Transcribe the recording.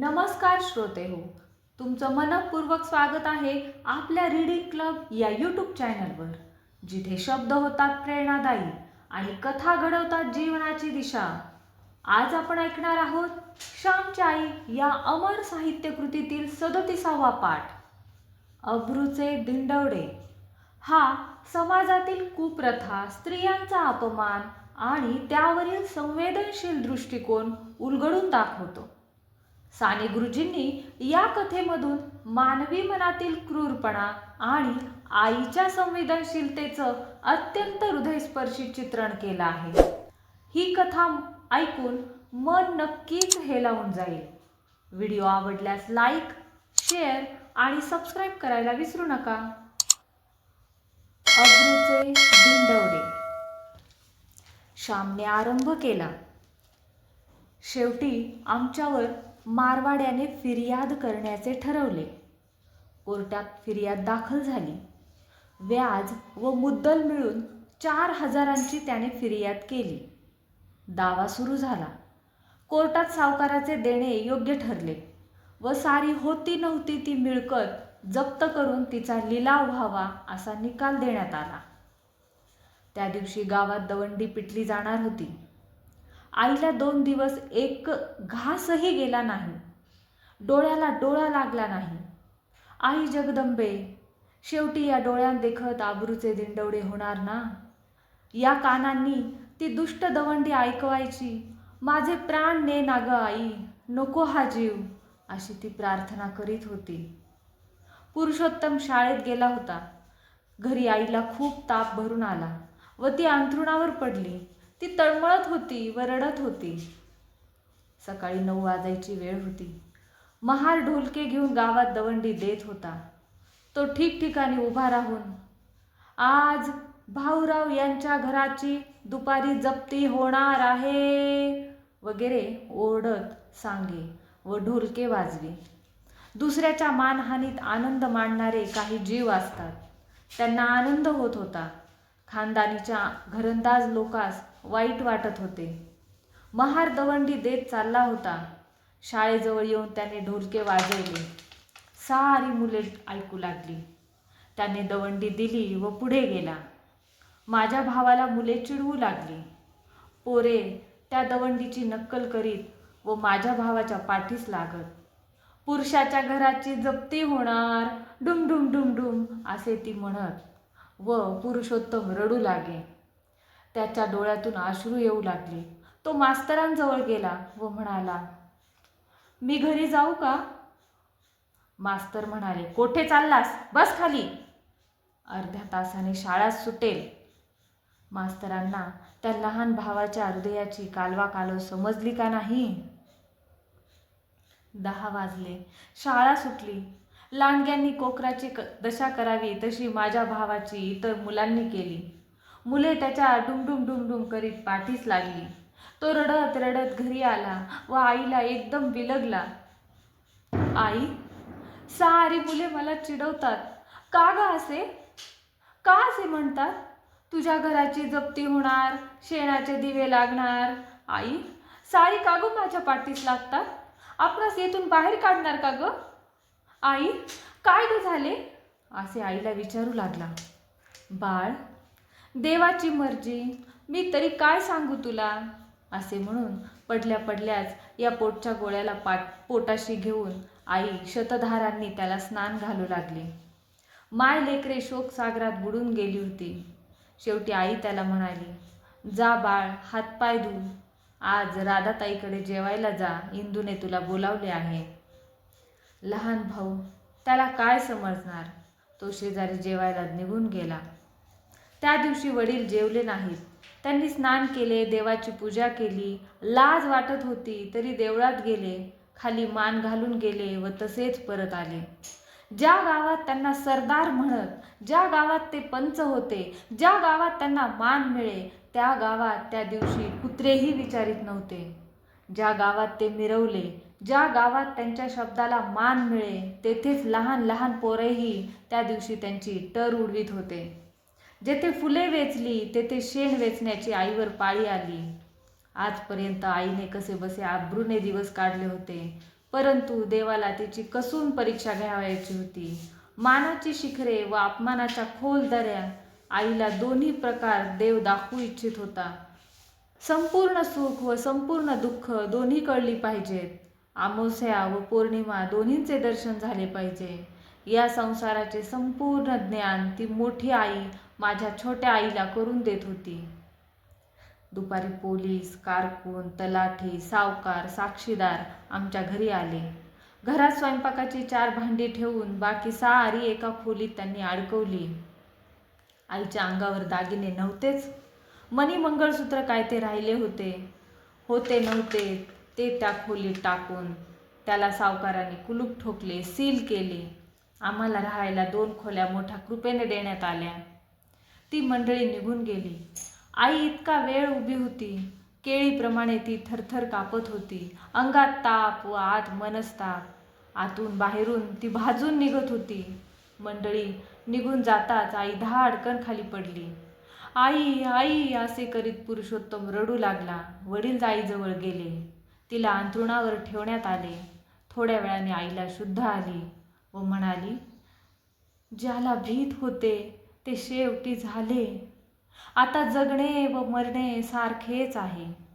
नमस्कार श्रोते हो. तुमचं मनपूर्वक स्वागत आहे आपल्या रीडिंग क्लब या यूट्यूब चॅनलवर जिथे शब्द होतात प्रेरणादायी आणि कथा घडवतात जीवनाची दिशा. आज आपण ऐकणार आहोत श्यामची आई या अमर साहित्य कृतीतील सदोतीसावा पाठ अब्रूचे दिंडवडे. हा समाजातील कुप्रथा स्त्रियांचा अपमान आणि त्यावरील संवेदनशील दृष्टिकोन उलगडून दाखवतो. साने गुरुजींनी या कथेमधून मानवी मनातील क्रूरपणा आणि आईच्या संवेदनशीलतेचं अत्यंत हृदयस्पर्शी चित्रण केलं आहे. ही कथा ऐकून मन नक्कीच हेलावून जाईल. व्हिडिओ आवडल्यास लाईक शेअर आणि सबस्क्राईब करायला विसरू नका. अब्रूचे भिंडवडे श्यामने आरंभ केला. शेवटी आमच्यावर मारवाड्याने फिर्याद करण्याचे ठरवले. कोर्टात फिर्याद दाखल झाली. व्याज व मुद्दल मिळून चार हजारांची त्याने फिर्याद केली. दावा सुरू झाला. कोर्टात सावकाराचे देणे योग्य ठरले व सारी होती नव्हती ती मिळकत जप्त करून तिचा लिलाव व्हावा असा निकाल देण्यात आला. त्या दिवशी गावात दवंडी पिटली जाणार होती. आईला दोन दिवस एक घासही गेला नाही. डोळ्याला डोळा लागला नाही. आई जगदंबे शेवटी या डोळ्यांदेखत आबरूचे दिंडवडे होणार ना? या कानांनी ती दुष्ट दवंडी ऐकवायची माझे प्राण ने नाग आई नको हा जीव अशी ती प्रार्थना करीत होती. पुरुषोत्तम शाळेत गेला होता. घरी आईला खूप ताप भरून आला व ती अंथरुणावर पडली. ती तळमळत होती व रडत होती. सकाळी नऊ वाजायची वेळ होती. महार ढोलके घेऊन गावात दवंडी देत होता. तो ठिकठिकाणी उभा राहून आज भाऊराव यांच्या घराची दुपारी जप्ती होणार आहे वगैरे ओरडत सांगे व ढोलके वाजवे. दुसऱ्याच्या मानहानीत आनंद मांडणारे काही जीव असतात. त्यांना आनंद होत होता. खानदानीच्या घरंदाज लोकास वाईट वाटत होते. महार दवंडी देत चालला होता. शाळेजवळ येऊन त्याने ढोलके वाजवले. सारी मुले ऐकू लागली. त्याने दवंडी दिली व पुढे गेला. माझ्या भावाला मुले चिडवू लागली. पोरे त्या दवंडीची नक्कल करीत व माझ्या भावाच्या पाठीस लागत. पुरुषाच्या घराची जप्ती होणार डुम डुम डुम डुम असे ती म्हणत व पुरुषोत्तम रडू लागे. त्याच्या डोळ्यातून अश्रू येऊ लागले. तो मास्तरांजवळ गेला व म्हणाला मी घरी जाऊ का? मास्तर म्हणाले कोठे चाललास? बस खाली. अर्ध्या तासाने शाळा सुटेल. मास्तरांना त्या लहान भावाच्या हृदयाची कालवा कालव समजली का नाही? दहा वाजले. शाळा सुटली. लांडग्यांनी कोकराची क दशा करावी तशी माझ्या भावाची इतर मुलांनी केली. मुले त्याच्या डुमडुम डुमडुम करीत पाठीस लागली. तो रडत रडत घरी आला व आईला एकदम विलगला. आई सारी मुले मला चिडवतात. का ग असे? का असे म्हणतात? तुझ्या घराची जप्ती होणार शेणाचे दिवे लागणार. आई सारी का ग माझ्या पाठीस लागतात? आपणास येथून बाहेर काढणार का ग? आई काय ग झाले? असे आईला विचारू लागला. बाळ देवाची मर्जी. मी तरी काय सांगू तुला? असे म्हणून पडल्या पडल्याच या पोटच्या गोळ्याला पाट पोटाशी घेऊन आई शतधारांनी त्याला स्नान घालू लागली. माय लेकरे शोकसागरात बुडून गेली होती. शेवटी आई त्याला म्हणाली जा बाळ हातपाय धू. आज राधाताईकडे जेवायला जा. इंदूने तुला बोलावले आहे. लहान भाऊ त्याला काय समजणार? तो शेजारी जेवायला निघून गेला. त्या दिवशी वडील जेवले नाहीत. त्यांनी स्नान केले देवाची पूजा केली. लाज वाटत होती तरी देवळात गेले. खाली मान घालून गेले व तसेच परत आले. ज्या गावात त्यांना सरदार म्हणत ज्या गावात ते पंच होते ज्या गावात त्यांना मान मिळे त्या गावात त्या दिवशी कुत्रेही विचारित नव्हते. ज्या गावात ते मिरवले ज्या गावात त्यांच्या शब्दाला मान मिळे तेथेच लहान लहान पोरेही त्या दिवशी त्यांची टर उडवीत होते. जेथे फुले वेचली तेथे शेण वेचण्याची आईवर पाळी आली. आजपर्यंत आईने कसे बसे आब्रूने दिवस काढले होते. परंतु देवाला तिची कसून परीक्षा घ्यावयाची होती. मानाची शिखरे व अपमानाच्या खोल दऱ्या आईला दोन्ही प्रकार देव दाखवू इच्छित होता. संपूर्ण सुख व संपूर्ण दुःख दोन्ही कळली पाहिजेत. आमोस्या व पौर्णिमा दोन्हींचे दर्शन झाले पाहिजे. या संसाराचे संपूर्ण ज्ञान ती मोठी आई माझ्या छोट्या आईला करून देत होती. दुपारी पोलीस कारकून तलाठी सावकार साक्षीदार आमच्या घरी आले. घरात स्वयंपाकाची चार भांडी ठेवून बाकी सारी एका खोलीत त्यांनी अडकवली. आईच्या अंगावर दागिने नव्हतेच. मनी मंगळसूत्र काय ते राहिले होते? होते नव्हते ते त्या खोलीत टाकून त्याला सावकाराने कुलूप ठोकले सील केले. आम्हाला राहायला दोन खोल्या मोठ्या कृपेने देण्यात आल्या. ती मंडळी निघून गेली. आई इतका वेळ उभी होती. केळीप्रमाणे ती थरथर कापत होती. अंगात ताप व आत मनस्ताप. आतून बाहेरून ती भाजून निघत होती. मंडळी निघून जाताच आई दहा अडकण खाली पडली. आई आई असे करीत पुरुषोत्तम रडू लागला. वडील आईजवळ गेले. तिला अंथरुणावर ठेवण्यात आले. थोड्या वेळाने आईला शुद्ध आली. व म्हणाली ज्याला भीत होते ते शेवटी झाले. आता जगणे व मरणे सारखेच आहे.